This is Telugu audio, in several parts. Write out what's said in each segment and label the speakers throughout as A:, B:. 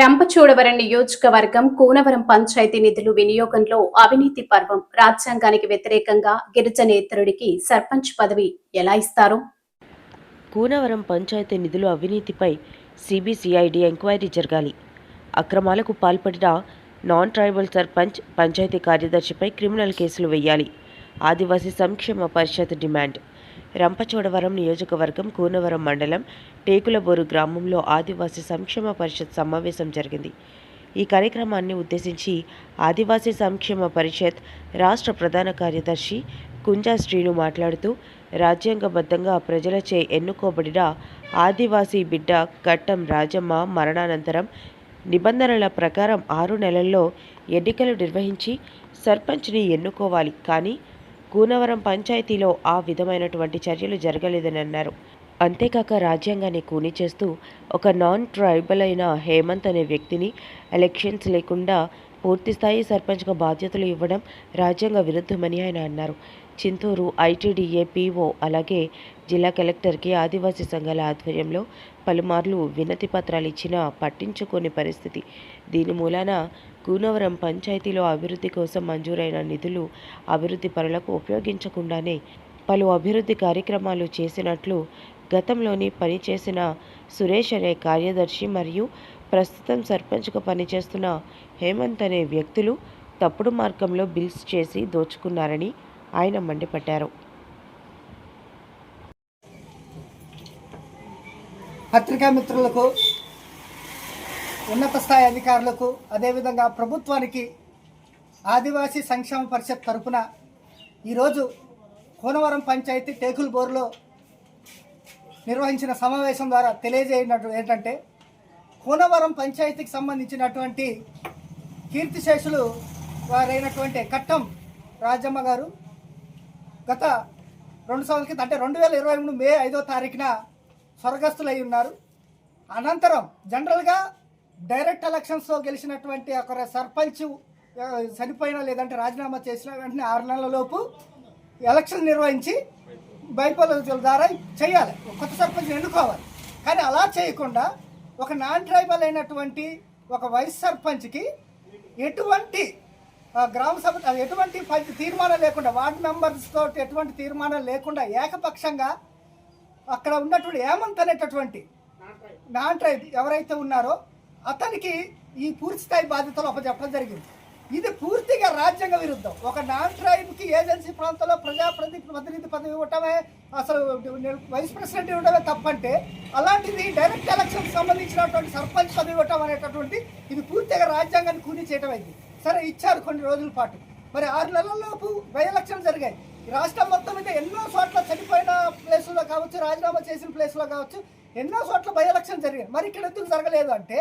A: రంపచోడవరం నియోజకవర్గం కూనవరం పంచాయతీ నిధులు వినియోగంలో అవినీతి పర్వం రాజ్యాంగానికి వ్యతిరేకంగా గిరిజనేతరుడికి సర్పంచ్ పదవి ఎలా ఇస్తారు?
B: కూనవరం పంచాయతీ నిధుల అవినీతిపై సిబిసిఐడి ఎంక్వైరీ జరగాలి. అక్రమాలకు పాల్పడిన నాన్ ట్రైబల్ సర్పంచ్ పంచాయతీ కార్యదర్శిపై క్రిమినల్ కేసులు వేయాలి. ఆదివాసీ సంక్షేమ పరిషత్ డిమాండ్. రంపచోడవరం నియోజకవర్గం కూనవరం మండలం టేకులబోరు గ్రామంలో ఆదివాసీ సంక్షేమ పరిషత్ సమావేశం జరిగింది. ఈ కార్యక్రమాన్ని ఉద్దేశించి ఆదివాసీ సంక్షేమ పరిషత్ రాష్ట్ర ప్రధాన కార్యదర్శి కుంజా శ్రీను మాట్లాడుతూ రాజ్యాంగబద్ధంగా ప్రజలచే ఎన్నుకోబడిన ఆదివాసీ బిడ్డ కట్టం రాజమ్మ మరణానంతరం నిబంధనల ప్రకారం ఆరు నెలల్లో ఎన్నికలు నిర్వహించి సర్పంచ్ని ఎన్నుకోవాలి. కానీ కూనవరం పంచాయతీలో ఆ విధమైనటువంటి చర్యలు జరగలేదని అన్నారు. అంతేకాక రాజ్యాంగాన్ని కూని చేస్తూ ఒక నాన్ ట్రైబల్ అయిన హేమంత్ అనే వ్యక్తిని ఎలక్షన్స్ లేకుండా పూర్తిస్థాయి సర్పంచ్గా బాధ్యతలు ఇవ్వడం రాజ్యాంగ విరుద్ధమని ఆయన అన్నారు. చింతూరు ఐటీడీఏ పీఓ అలాగే జిల్లా కలెక్టర్కి ఆదివాసీ సంఘాల ఆధ్వర్యంలో పలుమార్లు వినతి పత్రాలు ఇచ్చినా పట్టించుకోని పరిస్థితి. దీని మూలాన కూనవరం పంచాయతీలో అభివృద్ధి కోసం మంజూరైన నిధులు అభివృద్ధి పనులకు ఉపయోగించకుండానే పలు అభివృద్ధి కార్యక్రమాలు చేసినట్లు గతంలోని పనిచేసిన సురేష్ అనే కార్యదర్శి మరియు ప్రస్తుతం సర్పంచ్గా పనిచేస్తున్న హేమంత్ అనే వ్యక్తులు తప్పుడు మార్గంలో బిల్స్ చేసి దోచుకున్నారని ఆయన మండిపడ్డారు.
C: పత్రికా మిత్రులకు ఉన్నత స్థాయి అధికారులకు అదేవిధంగా ప్రభుత్వానికి ఆదివాసీ సంక్షేమ పరిషత్ తరఫున ఈరోజు కోనవరం పంచాయతీ టేకుల్ బోర్లో నిర్వహించిన సమావేశం ద్వారా తెలియజేయనట్టు ఏంటంటే కోనవరం పంచాయతీకి సంబంధించినటువంటి కీర్తిశేషులు వారైనటువంటి కట్టం రాజమ్మ గారు గత రెండు సంవత్సరాల క్రితం అంటే రెండు వేల ఇరవై మూడు మే ఐదో తారీఖున స్వర్గస్థులై ఉన్నారు. అనంతరం జనరల్గా డైరెక్ట్ ఎలక్షన్స్లో గెలిచినటువంటి ఒక సర్పంచ్ చనిపోయినా లేదంటే రాజీనామా చేసిన వెంటనే ఆరు నెలల లోపు ఎలక్షన్ నిర్వహించి బైపోలజీల ద్వారా చేయాలి. కొత్త సర్పంచ్ ఎన్నుకోవాలి. కానీ అలా చేయకుండా ఒక నాన్ ట్రైబల్ అయినటువంటి ఒక వైస్ సర్పంచ్కి ఎటువంటి గ్రామ సభ ఎటువంటి తీర్మానం లేకుండా వార్డు మెంబర్స్తో ఎటువంటి తీర్మానం లేకుండా ఏకపక్షంగా అక్కడ ఉన్నటువంటి ఏమంత్ అనేటటువంటి నాన్ ట్రైబ్ ఎవరైతే ఉన్నారో అతనికి ఈ పూర్తిస్థాయి బాధ్యతలు అప్పచెప్పడం జరిగింది. ఇది పూర్తిగా రాజ్యాంగ విరుద్ధం. ఒక నాన్ ట్రైబ్కి ఏజెన్సీ ప్రాంతంలో ప్రజాప్రతి ప్రతినిధి పదవి ఇవ్వటమే అసలు వైస్ ప్రెసిడెంట్ ఇవ్వడమే తప్పంటే అలాంటిది డైరెక్ట్ ఎలక్షన్ సంబంధించినటువంటి సర్పంచ్ పదవి ఇవ్వటం అనేటటువంటి ఇది పూర్తిగా రాజ్యాంగాన్ని కూని చేయటం అయింది. సరే ఇచ్చారు కొన్ని రోజుల పాటు. మరి ఆరు నెలల్లోపు బై ఎలక్షన్ జరిగాయి. రాష్ట్రం మొత్తం మీద ఎన్నో చోట్ల చనిపోయిన ప్లేసుల్లో కావచ్చు రాజీనామా చేసిన ప్లేసులో కావచ్చు ఎన్నో చోట్ల బై ఎలక్షన్ జరిగాయి. మరి ఇక్కడ ఎందుకు జరగలేదు అంటే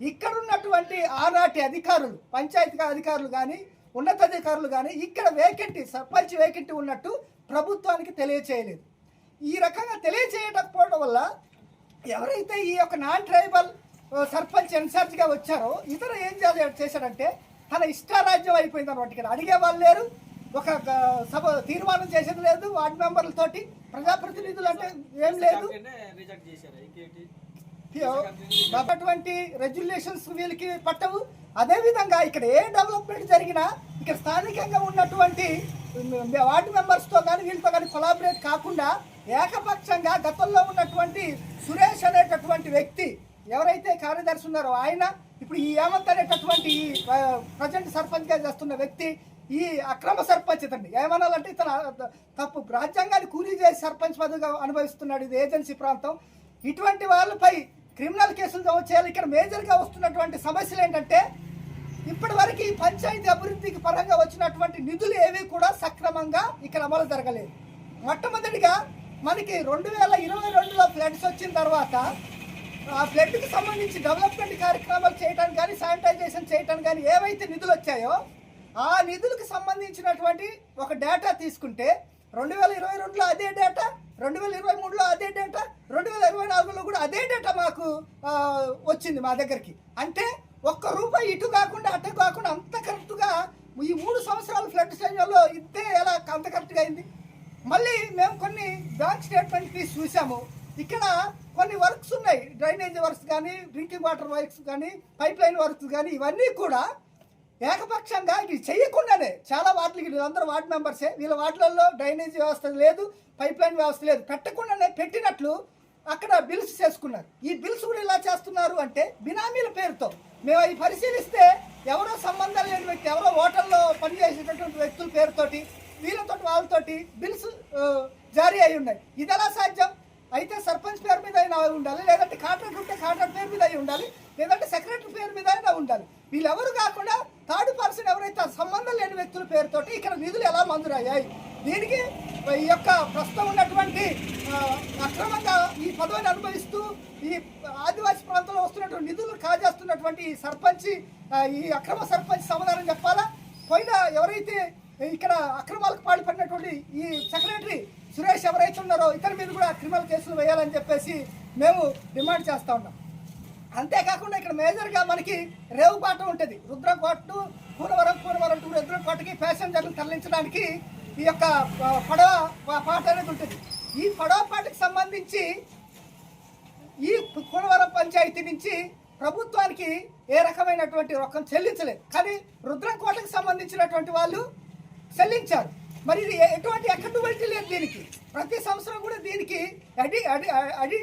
C: ఇక్కడ ఉన్నటువంటి ఆనాటి అధికారులు పంచాయతీ అధికారులు కానీ ఉన్నతాధికారులు కానీ ఇక్కడ వేకెంటీ సర్పంచ్ వేకెంటీ ఉన్నట్టు ప్రభుత్వానికి తెలియచేయలేదు. ఈ రకంగా తెలియచేయకపోవడం వల్ల ఎవరైతే ఈ యొక్క నాన్ ట్రైబల్ సర్పంచ్ ఇన్ఛార్జ్గా వచ్చారో ఇతను ఏం చేశాడంటే తన ఇష్టారాజ్యం అయిపోయింది అనమాట ఇక్కడ. అడిగే వాళ్ళు లేరు ఒక సభ తీర్మానం చేసేది లేదు వార్డు మెంబర్లతోటి ప్రజాప్రతినిధులు అంటే ఏం లేదు. అటువంటి రెగ్యులేషన్స్ వీళ్ళకి పట్టవు. అదేవిధంగా ఇక్కడ ఏ డెవలప్మెంట్ జరిగినా ఇక్కడ స్థానికంగా ఉన్నటువంటి వార్డు మెంబర్స్తో కానీ వీళ్ళతో కానీ కొలాబరేట్ కాకుండా ఏకపక్షంగా గతంలో ఉన్నటువంటి సురేష్ అనేటటువంటి వ్యక్తి ఎవరైతే కార్యదర్శి ఉన్నారో ఆయన ఇప్పుడు ఈ ఏమంత్ అనేటటువంటి ఈ ప్రజెంట్ సర్పంచ్గా చేస్తున్న వ్యక్తి ఈ అక్రమ సర్పంచ్ ఇతన్ని ఏమనాలంటే ఇతను తప్పు రాజ్యాంగాన్ని కూలీ చేసి సర్పంచ్ పదవిగా అనుభవిస్తున్నాడు ఇది ఏజెన్సీ ప్రాంతం. ఇటువంటి వాళ్ళపై క్రిమినల్ కేసులు నమోదు చేయాలి. ఇక్కడ మేజర్గా వస్తున్నటువంటి సమస్యలు ఏంటంటే ఇప్పటి వరకు ఈ పంచాయతీ అభివృద్ధికి పరంగా వచ్చినటువంటి నిధులు ఏవి కూడా సక్రమంగా ఇక్కడ అమలు జరగలేదు. మొట్టమొదటిగా మనకి రెండు వేల ఇరవై రెండులో ఫ్లడ్స్ వచ్చిన తర్వాత ఆ ఫ్లడ్కి సంబంధించి డెవలప్మెంట్ కార్యక్రమాలు చేయడానికి కానీ శానిటైజేషన్ చేయడానికి కానీ ఏవైతే నిధులు వచ్చాయో ఆ నిధులకు సంబంధించినటువంటి ఒక డేటా తీసుకుంటే రెండు వేల ఇరవై రెండులో అదే డేటా రెండు వేల ఇరవై మూడులో అదే డేటా రెండు వేల ఇరవై నాలుగులో కూడా అదే డేటా మాకు వచ్చింది మా దగ్గరికి. అంటే ఒక్క రూపాయి ఇటు కాకుండా అటు కాకుండా అంత కరెక్ట్గా ఈ మూడు సంవత్సరాలు ఫ్లడ్ స్టేజ్లో ఇంతే ఎలా అంత కరెక్ట్గా అయింది? మళ్ళీ మేము కొన్ని బ్యాంక్ స్టేట్మెంట్ తీసి చూసాము ఇక్కడ కొన్ని వర్క్స్ ఉన్నాయి. డ్రైనేజ్ వర్క్స్ కానీ డ్రింకింగ్ వాటర్ వర్క్స్ కానీ పైప్ లైన్ వర్క్స్ కానీ ఇవన్నీ కూడా ఏకపక్షంగా ఇది చేయకుండానే చాలా వార్డులకి వీళ్ళందరూ వార్డు మెంబర్సే. వీళ్ళ వార్డులలో డ్రైనేజ్ వ్యవస్థ లేదు పైప్ లైన్ వ్యవస్థ లేదు. పెట్టకుండానే పెట్టినట్లు అక్కడ బిల్స్ చేసుకున్నారు. ఈ బిల్స్ కూడా ఇలా చేస్తున్నారు అంటే బినామీల పేరుతో. మేము అవి పరిశీలిస్తే ఎవరో సంబంధం లేని వ్యక్తి ఎవరో హోటల్లో పనిచేసేటటువంటి వ్యక్తుల పేరుతోటి వీళ్ళతో వాళ్ళతోటి బిల్స్ జారీ అయి ఉన్నాయి. ఇది ఎలా సాధ్యం? అయితే సర్పంచ్ పేరు మీద అయినా ఉండాలి లేదంటే కాంట్రాక్ట్ ఉంటే కాంట్రాక్ట్ పేరు మీద అయి ఉండాలి లేదంటే సెక్రటరీ పేరు మీద అయినా ఉండాలి. వీళ్ళెవరు కాకుండా థర్డ్ పర్సన్ ఎవరైతే సంబంధం లేని వ్యక్తుల పేరుతోటి ఇక్కడ నిధులు ఎలా మంజూరయ్యాయి? దీనికి ఈ యొక్క ప్రస్తుతం ఉన్నటువంటి అక్రమంగా ఈ పదవిని అనుభవిస్తూ ఈ ఆదివాసీ ప్రాంతంలో వస్తున్నటువంటి నిధులు కాజేస్తున్నటువంటి ఈ సర్పంచ్ ఈ అక్రమ సర్పంచ్ సమాధానం చెప్పాలా? పోయిన ఎవరైతే ఇక్కడ అక్రమాలకు పాల్పడినటువంటి ఈ సెక్రటరీ సురేష్ ఎవరైతే ఉన్నారో ఇతని మీద కూడా క్రిమినల్ కేసులు వేయాలని చెప్పేసి మేము డిమాండ్ చేస్తూ ఉన్నాం. అంతేకాకుండా ఇక్కడ మేజర్గా మనకి రేవుపాట ఉంటుంది. రుద్రకోట పూనవరం పూనవరం టూ రుద్రకోటకి ప్యాసింజర్లు తరలించడానికి ఈ యొక్క పడవ పాట అనేది ఉంటుంది. ఈ పడవ పాటకి సంబంధించి ఈ కూనవరం పంచాయతీ నుంచి ప్రభుత్వానికి ఏ రకమైనటువంటి రొక్కం చెల్లించలేదు. కానీ రుద్రంకోటకు సంబంధించినటువంటి వాళ్ళు చెల్లించారు. మరి ఇది ఎటువంటి అకౌంటబిలిటీ లేదు దీనికి. ప్రతి సంవత్సరం కూడా దీనికి అడి అడి అడి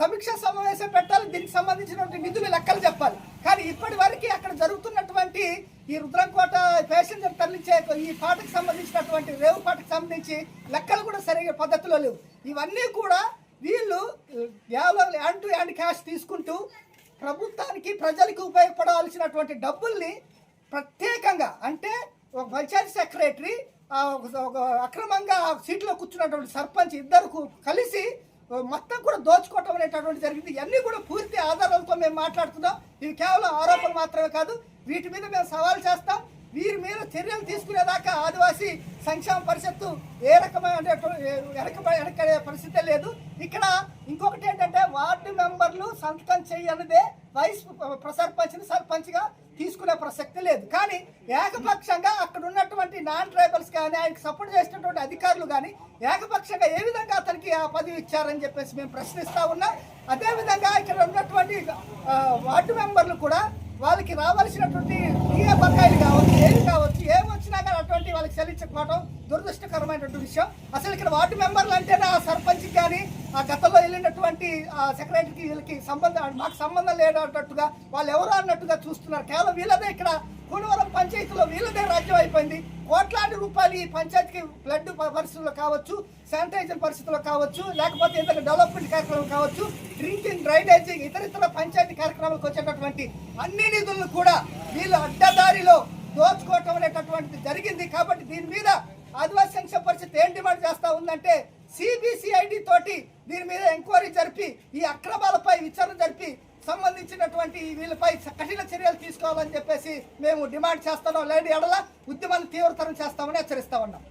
C: సమీక్ష సమావేశం పెట్టాలి దీనికి సంబంధించినటువంటి నిధులు లెక్కలు చెప్పాలి. కానీ ఇప్పటి వరకు అక్కడ జరుగుతున్నటువంటి ఈ రుద్రంకోట ప్యాసింజర్ తరలించే ఈ పాటకు సంబంధించినటువంటి రేవు పాటకు సంబంధించి లెక్కలు కూడా సరిగా పద్ధతిలో లేవు. ఇవన్నీ కూడా వీళ్ళు కేవలం ల్యాండ్ టు ల్యాండ్ క్యాష్ తీసుకుంటూ ప్రభుత్వానికి ప్రజలకు ఉపయోగపడాల్సినటువంటి డబ్బుల్ని ప్రత్యేకంగా అంటే ఒక పంచాయతీ సెక్రటరీ ఒక- అక్రమంగా ఆ సీట్లో కూర్చున్నటువంటి సర్పంచ్ ఇద్దరు కలిసి మొత్తం కూడా దోచుకోవటం అనేటటువంటి జరిగింది. ఇవన్నీ కూడా పూర్తి ఆధారాలతో మేము మాట్లాడుతున్నాం. ఇవి కేవలం ఆరోపణలు మాత్రమే కాదు వీటి మీద మేము సవాల్ చేస్తాం. వీరి మీద చర్యలు తీసుకునేదాకా ఆదివాసీ సంక్షేమ పరిషత్తు ఏ రకమైన వెనక వెనకడే పరిస్థితే లేదు. ఇక్కడ ఇంకొకటి ఏంటంటే వార్డు మెంబర్లు సంతకం చేయనిదే వైస్ ప్రసర్పంచ్ని సర్పంచ్గా తీసుకునే ప్రసక్తి లేదు. కానీ ఏకపక్షంగా అక్కడ ఉన్నటువంటి నాన్ ట్రైబల్స్ కానీ ఆయనకు సపోర్ట్ చేసినటువంటి అధికారులు కానీ ఏకపక్షంగా ఏ విధంగా అతనికి ఆ పదవి ఇచ్చారని చెప్పేసి మేము ప్రశ్నిస్తా ఉన్నాం. అదేవిధంగా ఇక్కడ ఉన్నటువంటి వార్డు మెంబర్లు కూడా వాళ్ళకి రావాల్సినటువంటి ఏ బకాయిలు కావచ్చు ఏం కావచ్చు ఏమి వచ్చినా కానీ అటువంటి వాళ్ళకి చెల్లించకపోవడం దురదృష్టకరమైనటువంటి విషయం. అసలు ఇక్కడ వార్డు మెంబర్లు అంటేనే ఆ సర్పంచ్కి కానీ ఆ గతంలో వెళ్ళినటువంటి ఆ సెక్రటరీకి వీళ్ళకి సంబంధం మాకు సంబంధం లేదన్నట్టుగా వాళ్ళు ఎవరో అన్నట్టుగా చూస్తున్నారు. కేవలం వీళ్ళదే ఇక్కడ కూనవరం పంచాయతీలో వీళ్ళదే రాజ్యం అయిపోయింది. కోట్లాది రూపాయలు ఈ పంచాయతీకి బ్లడ్ పరిస్థితుల్లో కావచ్చు శానిటైజర్ పరిస్థితుల్లో కావచ్చు లేకపోతే ఇతర డెవలప్మెంట్ కార్యక్రమం కావచ్చు డ్రింకింగ్ డ్రైనేజీ ఇతర ఇతర పంచాయతీ కార్యక్రమాలకు వచ్చేటటువంటి అన్ని నిధులను కూడా వీళ్ళు అడ్డదారిలో దోచుకోవటం అనేటటువంటిది జరిగింది. కాబట్టి దీని మీద ఆదివాసీ సంక్షేమ పరిస్థితి ఏం డిమాండ్ చేస్తా ఉందంటే సిబిసిఐడి తోటి దీని మీద ఎంక్వైరీ జరిపి ఈ అక్రమాలపై విచారణ జరిపి సంబంధించినటువంటి వీళ్ళపై కఠిన చర్యలు తీసుకోవాలని చెప్పేసి మేము డిమాండ్ చేస్తున్నాం. లేని ఎడల ఉద్యమాన్ని తీవ్రతరం చేస్తామని హెచ్చరిస్తా ఉన్నాం.